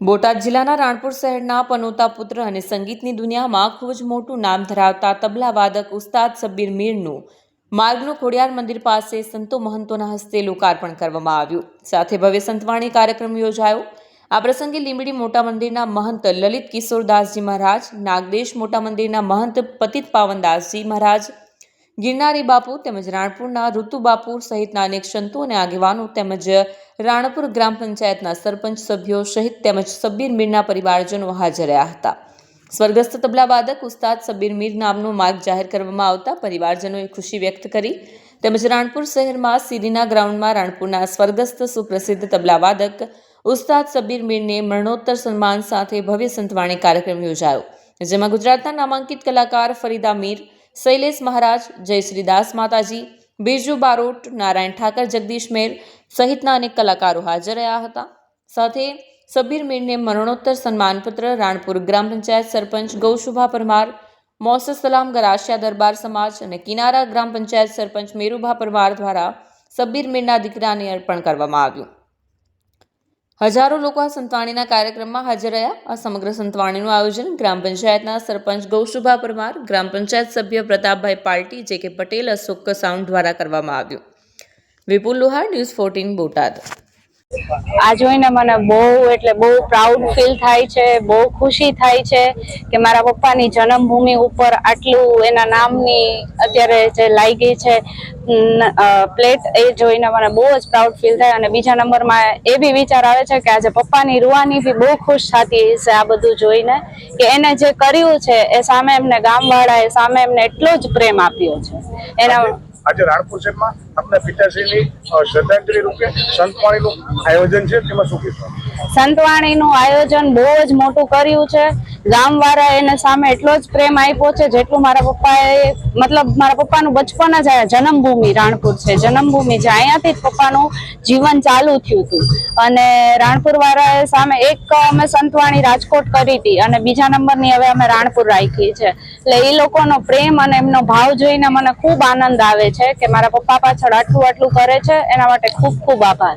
બોટાદ જિલ્લાના રાણપુર શહેરના પનોતા પુત્ર અને સંગીતની દુનિયામાં ખૂબ જ મોટું નામ ધરાવતા તબલા વાદક ઉસ્તાદ સબ્બીર મીરનું માર્ગનું ખોડિયાર મંદિર પાસે સંતો મહંતોના હસ્તે લોકાર્પણ કરવામાં આવ્યું. સાથે ભવ્ય સંતવાણી કાર્યક્રમ યોજાયો. આ પ્રસંગે લીંબડી મોટા મંદિરના મહંત લલિત કિશોરદાસજી મહારાજ, નાગદેશ મોટા મંદિરના મહંત પતિત પાવનદાસજી મહારાજ ગિરનારી બાપુ તેમજ રાણપુરના ઋતુ બાપુ સહિતના અનેક સંતો અને આગેવાનો તેમજ રાણપુર ગ્રામ પંચાયતના સરપંચ સભ્યો સહિત તેમજ સબ્બીર મીરના પરિવારજનો હાજર રહ્યા હતા. સ્વર્ગસ્થ તબલા વાદક ઉસ્તાદ સબ્બીર મીર નામનો માર્ગ જાહેર કરવામાં આવતા પરિવારજનોએ ખુશી વ્યક્ત કરી. તેમજ રાણપુર શહેરમાં સીરીના ગ્રાઉન્ડમાં રાણપુરના સ્વર્ગસ્થ સુપ્રસિદ્ધ તબલા વાદક ઉસ્તાદ સબ્બીર મીરને મરણોત્તર સન્માન સાથે ભવ્ય સંતવાણી કાર્યક્રમ યોજાયો, જેમાં ગુજરાતના નામાંકિત કલાકાર ફરીદા મીર શૈલેષ મહારાજ જયશ્રીદાસ માતાજી, બિરજુ બારોટ, નારાયણ ઠાકર, જગદીશ મેર સહિતના અનેક કલાકારો હાજર રહ્યા હતા. સાથે સબીર મીરને મરણોત્તર સન્માનપત્ર, રાણપુર ગ્રામ પંચાયત સરપંચ ગૌશુભા પરમાર, મોસ સલામ ગરાશિયા દરબાર સમાજ અને કિનારા ગ્રામ પંચાયત સરપંચ મેરુભા પરમાર દ્વારા સબ્બીર મીરના દીકરાને અર્પણ કરવામાં આવ્યું. હજારો લોકો આ સંતવાણીના કાર્યક્રમમાં હાજર રહ્યા. આ સમગ્ર સંતવાણીનું આયોજન ગ્રામ પંચાયતના સરપંચ ગૌશુભા પરમાર, ગ્રામ પંચાયત સભ્ય પ્રતાપભાઈ પાર્ટી જે કે પટેલ, અશોક સાઉન્ડ દ્વારા કરવામાં આવ્યું. Vipul Luhar, news fourteen Botad. આ જોઈને મને બહુ એટલે બહુ પ્રાઉડ ફીલ થાય છે, બહુ ખુશી થાય છે કે મારા પપ્પાની જન્મભૂમિ ઉપર આટલું એના નામની અત્યારે જે લાગી છે પ્લેટ એ જોઈને મને બહુ જ પ્રાઉડ ફીલ થાય અને બીજા નંબરમાં એ બી વિચાર આવે છે કે આજે પપ્પાની રૂવાની બી બહુ ખુશ થતી હશે આ બધું જોઈને કે એને જે કર્યું છે એ સામે એમને ગામવાળાએ સામે એમને એટલો જ પ્રેમ આપ્યો છે. એના આજે રાણપુર શહેરમાં આપણા પિતાશ્રીની શ્રદ્ધાંજલિ રૂપે સંતવાણીનું આયોજન છે, તેમાં શું સંતવાણીનું આયોજન બહુ જ મોટું કર્યું છે. ગામવાળા એને સામે એટલો જ પ્રેમ આપ્યો છે, જેટલું મારા પપ્પાએ, મતલબ મારા પપ્પાનું બચપન જ જન્મભૂમિ રાણપુર છે. જન્મભૂમિ છે. અહીંયાથી જ પપ્પાનું જીવન ચાલુ થયું હતું. અને રાણપુર વાળાએ સામે એક અમે સંતવાણી રાજકોટ કરી હતી અને બીજા નંબરની હવે અમે રાણપુર રાખી છે એટલે એ લોકોનો પ્રેમ અને એમનો ભાવ જોઈને મને ખૂબ આનંદ આવે છે કે મારા પપ્પા પાછળ આટલું આટલું કરે છે. એના માટે ખૂબ ખૂબ આભાર.